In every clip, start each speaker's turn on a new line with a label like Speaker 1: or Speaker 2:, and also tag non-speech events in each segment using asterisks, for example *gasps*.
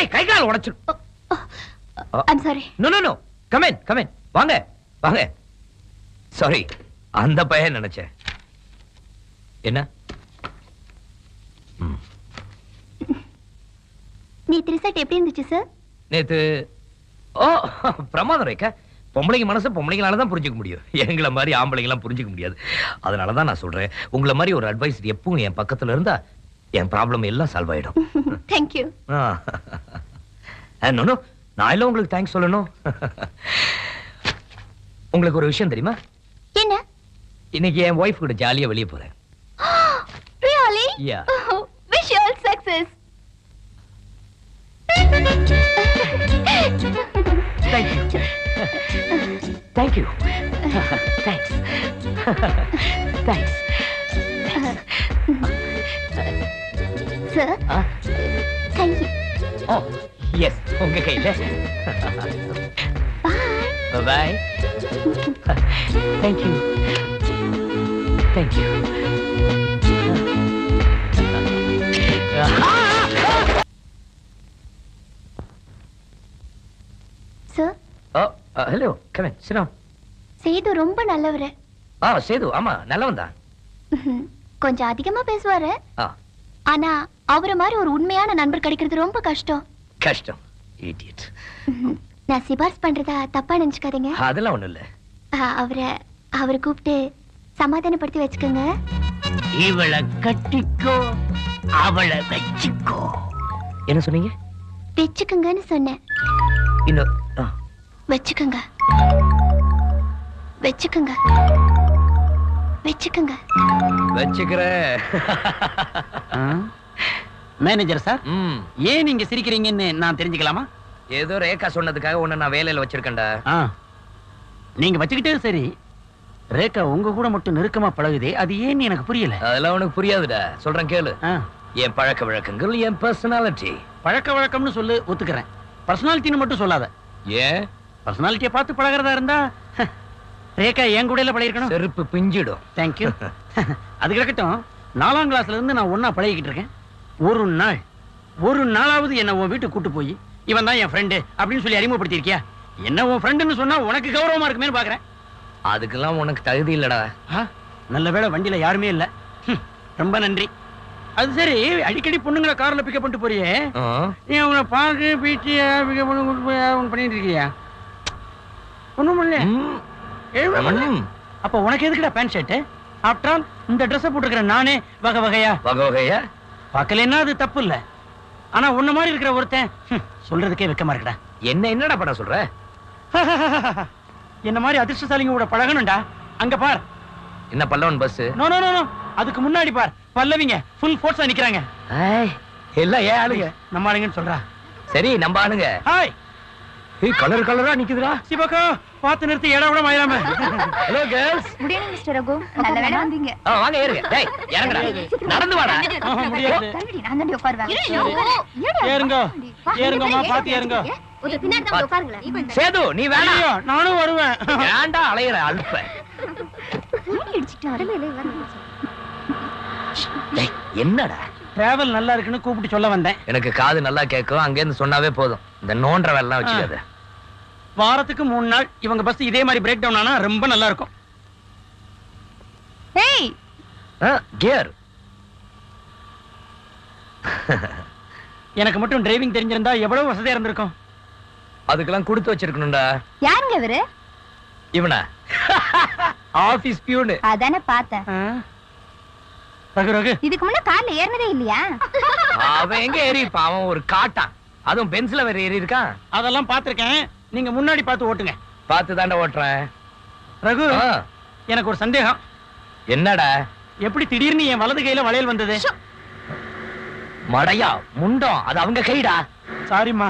Speaker 1: ஏய் கை கால் உடைச்சு
Speaker 2: I'm sorry
Speaker 1: no no no come on come on வாங்க வாங்க. சாரி அந்த பையன் நினைச்சேன். என்ன.
Speaker 2: நேத்து ரிசல்ட் எப்படி இருந்துச்சு சார்
Speaker 1: நேத்து ஓ பிரமாதம் ரேக்கா பொம்பளைங்க மனசை பொம்பளைங்களால தான் புரிஞ்சுக்க முடியும். எங்களை மாதிரி ஆம்பளைங்களாம் புரிஞ்சுக்க முடியாது. அதனால தான் நான் சொல்றேன். உங்களை மாதிரி ஒரு அட்வைஸ் எப்பவும் என் பக்கத்துல இருந்தா என் ப்ராப்ளம் எல்லாம் சால்வ் ஆயிடும். *laughs*
Speaker 2: தேங்க்யூ
Speaker 1: நோ நோ நான் எல்லாம் உங்களுக்கு தேங்க்ஸ் சொல்லணும் உங்களுக்கு ஒரு விஷயம் தெரியுமா
Speaker 2: என்ன
Speaker 1: இன்னைக்கு என் ஒய்ஃப் கூட ஜாலியா வெளியே போறேன் *gasps* Yeah. *laughs*
Speaker 2: All success
Speaker 1: Thank you. *laughs* Thank you. *laughs* Thanks. Thanks.
Speaker 2: Sir thank you
Speaker 1: oh. உங்க கையில.
Speaker 2: Bye.
Speaker 1: Thank you.
Speaker 2: Sir
Speaker 1: in. Sit down.
Speaker 2: Sethu ரொம்ப நல்லவரு.
Speaker 1: ஆ சேது. ஆமா நல்லவன் தான்.
Speaker 2: கொஞ்சம் அதிகமா பேசுவாரு. ஆனா அவரை மாதிரி ஒரு உண்மையான நண்பர் கிடைக்கிறது ரொம்ப கஷ்டம்.
Speaker 1: கஷ்டம். Idiot.
Speaker 2: நான் சிபாரிசு பண்றதா தப்பா நினைச்சுக்காதீங்க.
Speaker 1: அதெல்லாம் ஒண்ணும் இல்ல.
Speaker 2: அவரை அவரை கூப்பிட்டு சமாதானப்படுத்தி வச்சுக்கோங்க.
Speaker 1: இவளை கட்டிக்கோ அவளை வச்சுக்கோ. என்ன சொன்னீங்க?
Speaker 2: வச்சுக்கோங்கன்னு சொன்னேன்.
Speaker 1: இன்னும் ஆ,
Speaker 2: வச்சுக்கோங்க. வச்சுக்கோங்க. வச்சுக்கோங்க.
Speaker 1: வச்சுக்கிறேன்.
Speaker 3: மேனேஜர் சார் ஏன் நீங்க சிரிக்கிறீங்கன்னு நான் தெரிஞ்சுக்கலாமா?
Speaker 1: ஏதோ ரேகா சொன்னதுக்காக உன்னை நான் வேலையில வச்சிருக்கேன்டா.
Speaker 3: நீங்க வச்சுக்கிட்டே சரி. ரேகா உங்க கூட மட்டும் நெருக்கமா பழகுதே அது ஏன்னு எனக்கு புரியல.
Speaker 1: அதெல்லாம் உனக்கு புரியாதுடா. சொல்றேன் கேளு. என் பழக்க வழக்கங்கள் என் பர்சனாலிட்டி
Speaker 3: பழக்க வழக்கம்னு சொல்லு ஒத்துக்கிறேன். பர்சனாலிட்டின்னு மட்டும் சொல்லாத.
Speaker 1: ஏன்?
Speaker 3: பர்சனாலிட்டியை பார்த்து பழகுறதா இருந்தா ரேகா என் கூடல பழகிருக்கணும்.
Speaker 1: செருப்பு பிஞ்சிடும்.
Speaker 3: தேங்க்யூ *laughs* அது கிடக்கட்டும். நாலாம் கிளாஸ்ல இருந்து நான் ஒண்ணா பழகிக்கிட்டு இருக்கேன். ஒரு நாள் ஒரு நாளாவது என்ன உன் வீட்டுக்கு கூட்டு போய் இவன் தான் என் ஃப்ரெண்டு அப்படின்னு சொல்லி அறிமுகப்படுத்தியிருக்கியா? என்ன உன் ஃப்ரெண்டுன்னு சொன்னா உனக்கு கௌரவமா இருக்குமேன்னு பாக்குறேன்.
Speaker 1: அதுக்கெல்லாம் உனக்கு தகுதி இல்லடா.
Speaker 3: நல்ல வேளை வண்டியில யாருமே இல்ல. ரொம்ப நன்றி. அது சரி அடிக்கடி பொண்ணுங்களை கார்ல பிக்கப் பண்ணிட்டு போறியே. நீ அவங்கள பார்க்க பீச்சு பிக்கப் பண்ணி கூட்டு போய் அவங்க பண்ணிட்டு இருக்கியா? ஒண்ணும்
Speaker 1: ம்.
Speaker 3: அப்ப உனக்கு எதுக்குடா பேண்ட் ஷர்ட் ஆஃப்டர் ஆல் இந்த ட்ரெஸ் போட்டுக்கிறேன் நானே வகை வகையா?
Speaker 1: வகை வகையா?
Speaker 3: பார்க்கலன்னா அது தப்பு இல்ல ஆனா உன்ன மாதிரி இருக்கிற ஒருத்தன் சொல்றதுக்கே வெக்கமா இருக்குடா.
Speaker 1: என்ன என்னடா பண்ண சொல்ற? *laughs*
Speaker 3: என்ன மாதிரி அதிர்ஷ்டசாலிங்க கூட பழகணும்டா. அங்க பார்.
Speaker 1: என்ன Pallavan bus
Speaker 3: no no no no அதுக்கு முன்னாடி பார். பல்லவிங்க ஃபுல் ஃபோர்ஸா நிக்கறாங்க.
Speaker 1: எல்லாம் ஏன் ஆளுங்க?
Speaker 3: நம்ம ஆளுங்கன்னு சொல்றா.
Speaker 1: சரி நம்ம ஆளுங்க.
Speaker 3: ஹாய்
Speaker 1: கலர் கலரா நிக்குதுடா.
Speaker 3: சிவகா பார்த்து நிறுத்தி இடம் விட மாயிராம
Speaker 1: hello girls
Speaker 2: good evening mister Raghu. நல்ல வேலை வந்தீங்க.
Speaker 1: வாங்க ஏறுங்க. டேய் இறங்குடா. நடந்து வாடா.
Speaker 3: முடியாது.
Speaker 2: நான் தான் உட்காருவேன்.
Speaker 3: ஏறுங்க. ஏறுங்கம்மா பார்த்து ஏறுங்க.
Speaker 2: ஒரு பின்னாடி தான் உட்காருங்களேன்
Speaker 1: சேது நீ வேணா.
Speaker 3: நானும் வருவேன்.
Speaker 1: ஏன்டா அலையிற அல்ப டேய், என்னடா?
Speaker 3: டிராவல் நல்லா இருக்குன்னு கூப்பிட்டு சொல்ல வந்தேன்.
Speaker 1: எனக்கு காது நல்லா கேட்கும். அங்க இருந்து சொன்னாவே போதும். இந்த நோன்ற வேலைலாம் வச்சுக்காத.
Speaker 3: வாரத்துக்கு மூணு நாள் இவங்க பஸ் இதே மாதிரி பிரேக் டவுன் ஆனா ரொம்ப நல்லா இருக்கும்
Speaker 2: ஏய்
Speaker 1: கியர்
Speaker 3: எனக்கு மட்டும் டிரைவிங் தெரிஞ்சிருந்தா எவ்வளவு வசதியா இருந்திருக்கும்?
Speaker 1: அதுக்கெல்லாம் கொடுத்து வச்சிருக்கணும்டா.
Speaker 2: யாருங்க இவரு?
Speaker 1: இவனா? ஆபீஸ் பியூனு
Speaker 2: அதானே பார்த்தேன்.
Speaker 3: ஆ? ரகு ரகு.
Speaker 2: இதுக்கு முன்ன கார்ல ஏறினதே இல்லையா?
Speaker 1: அவன் எங்க ஏறி? இருப்பான் அவன் ஒரு காட்டான். அதுவும் பென்சில வேற ஏறி இருக்கான்
Speaker 3: அதெல்லாம் பார்த்திருக்கேன். நீங்க முன்னாடி பார்த்து ஓட்டுங்க.
Speaker 1: பார்த்து தாண்டா ஓட்டுறேன்.
Speaker 3: ரகு எனக்கு ஒரு சந்தேகம்.
Speaker 1: என்னடா?
Speaker 3: எப்படி திடீர்னு என் வலது கையில வளையல் வந்தது?
Speaker 1: மடையா முண்டம் அது அவங்க கைடா?
Speaker 3: சாரிம்மா.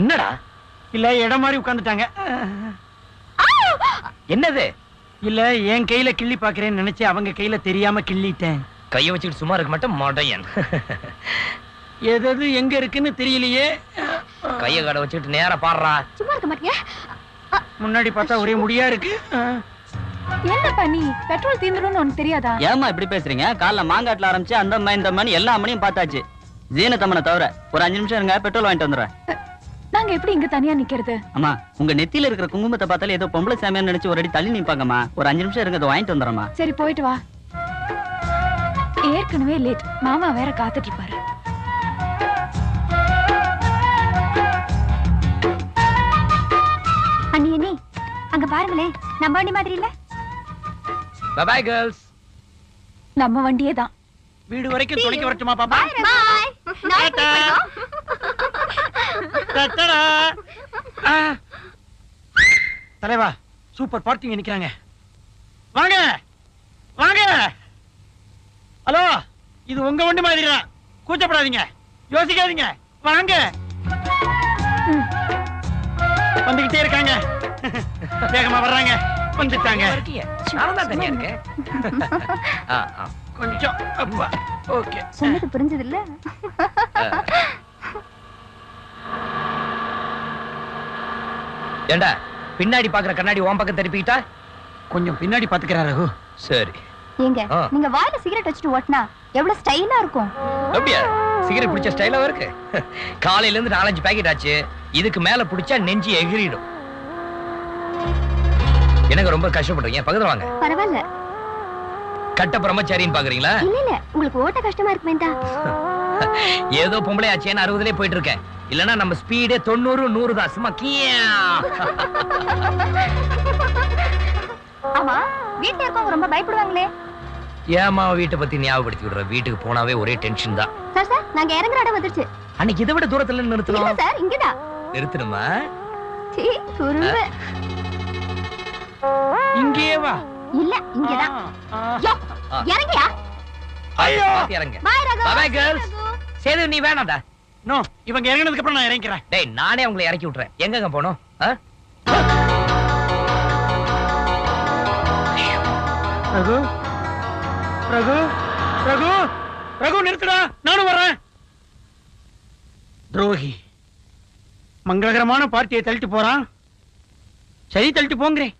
Speaker 1: என்னடா?
Speaker 3: இல்ல இடம் மாதிரி உட்கார்ந்துட்டாங்க.
Speaker 1: என்னது?
Speaker 3: இல்ல என் கையில கிள்ளி பாக்குறேன்னு நினைச்சு அவங்க கையில தெரியாம கிள்ளிட்டேன்.
Speaker 1: கைய வச்சுக்கிட்டு சும்மா இருக்க மாட்டேன் மடையன்.
Speaker 3: எது எது எங்க இருக்குன்னு தெரியலையே.
Speaker 1: கைய கடை வச்சுக்கிட்டு நேரா பாடுறா.
Speaker 2: சும்மா இருக்க மாட்டீங்க
Speaker 3: முன்னாடி பார்த்தா ஒரே முடியா இருக்கு.
Speaker 2: என்ன பண்ணி பெட்ரோல் தீந்துரும்னு உனக்கு தெரியாதா?
Speaker 4: ஏமா இப்படி பேசுறீங்க? காலைல மாங்காட்டுல ஆரம்பிச்சு அந்த அம்மா இந்த அம்மான்னு எல்லா அம்மனையும் பார்த்தாச்சு. ஜீனத்தம்மனை தவிர ஒரு அஞ்சு நிமிஷம் இருங்க பெட்ரோல் வாங்கிட்டு வந்துடுறேன்.
Speaker 5: நாங்க எப்படி இங்க தனியா நிக்கிறது?
Speaker 4: அம்மா உங்க நெத்தியில இருக்கிற குங்குமத்தை பார்த்தாலே ஏதோ பொம்பளை சாமியான்னு நினைச்சு ஒரு அடி தள்ளி நிப்பாங்கம்மா. ஒரு அஞ்சு நிமிஷம் இருங்க அதை வாங்கிட்டு வந்துடுறேம்மா.
Speaker 5: சரி போயிட்டு வா. ஏற்கனவே லேட். மாமா வேற காத்துட்டு இருப்பாரு.
Speaker 2: அங்க பாருங்களேன் நம்ம வண்டி மாதிரி இல்ல?
Speaker 1: பாய் கேர்ள்ஸ்
Speaker 5: நம்ம வண்டியே தான்
Speaker 3: வீடு வரைக்கும் துணைக்கு வரட்டுமா பாப்பா?
Speaker 2: பாய்
Speaker 3: தட்டடா. ஆ. தலைவா சூப்பர் பார்ட்டிங்க நிக்கிறாங்க. வாங்க. வாங்க. ஹலோ இது உங்க வண்டி மாதிரி தான் கூச்சப்படாதீங்க. யோசிக்காதீங்க. வாங்க. வந்துகிட்டே இருக்காங்க. வேகமா வர்றாங்க. வந்துட்டாங்க. *laughs* கொஞ்சம் அப்பா. ஓகே.
Speaker 2: சொன்னது புரிஞ்சது இல்ல
Speaker 1: ஏண்டா பின்னாடி பாக்குற கண்ணாடி உன் பக்கம் திருப்பிக்கிட்டா?
Speaker 3: கொஞ்சம் பின்னாடி பாத்துக்கிறாரு ரகு.
Speaker 1: சரி.
Speaker 2: ஏங்க. நீங்க வாயில சிகரெட் வச்சுட்டு ஓட்டினா எவ்வளவு ஸ்டைலா இருக்கும்?
Speaker 1: அப்படியா? சிகரெட் பிடிச்ச ஸ்டைலாவும் இருக்கு? *laughs* காலையில இருந்து நாலஞ்சு பாக்கெட் ஆச்சு. இதுக்கு மேல பிடிச்சா நெஞ்சு எகிறிடும் எனக்கு ரொம்ப கஷ்டப்படுறீங்க? பக்கத்துல வாங்க.
Speaker 2: பரவாயில்ல.
Speaker 1: கட்ட பிரம்மச்சாரின்னு பாக்குறீங்களா?
Speaker 2: இல்ல இல்ல. உங்களுக்கு ஓட்ட கஷ்டமா இருக்குமே தான் *laughs*
Speaker 1: ஏதோ பொம்பளை ஆச்சேன்னு அறுபதுலயே போயிட்டு இருக்கேன் இல்லனா நம்ம ஸ்பீடே தொண்ணூறு நூறு தான். சும்மா கியா. *laughs*
Speaker 2: ஆமா வீட்டுல இருக்கவங்க ரொம்ப பயப்படுவாங்களே.
Speaker 1: ஏமா வீட்டை பத்தி ஞாபகப்படுத்தி விடுற? வீட்டுக்கு போனாவே ஒரே டென்ஷன் தான்.
Speaker 2: சார் சார் நாங்க இறங்குற இடம் வந்துருச்சு.
Speaker 1: அன்னைக்கு இதை விட தூரத்துல நிறுத்தணும்.
Speaker 2: சார் இங்கதான்.
Speaker 1: நிறுத்தணுமா?
Speaker 2: சீ, குறும்பு
Speaker 3: இங்கேயே வா.
Speaker 2: இல்ல இங்கதான். யோ. இறங்கியா?
Speaker 3: ஐயோ.
Speaker 1: இறங்க.
Speaker 2: பாய் ரகு.
Speaker 1: Bye, girls. சேது. நீ வேணாம்டா.
Speaker 3: நோ இவங்க இறங்கினதுக்கு அப்புறம் நான் இறங்கிக்கிறேன்.
Speaker 1: டேய் நானே உங்களை இறக்கி விட்டுறேன். எங்கங்க போனோம் ஆ?
Speaker 3: ரகு. ரகு. ரகு. ரகு நிறுத்துடா. நானும் வர்றேன். துரோகி. மங்களகரமான பார்ட்டியை தள்ளிட்டு போறான். சரி தள்ளிட்டு போங்கிறேன்.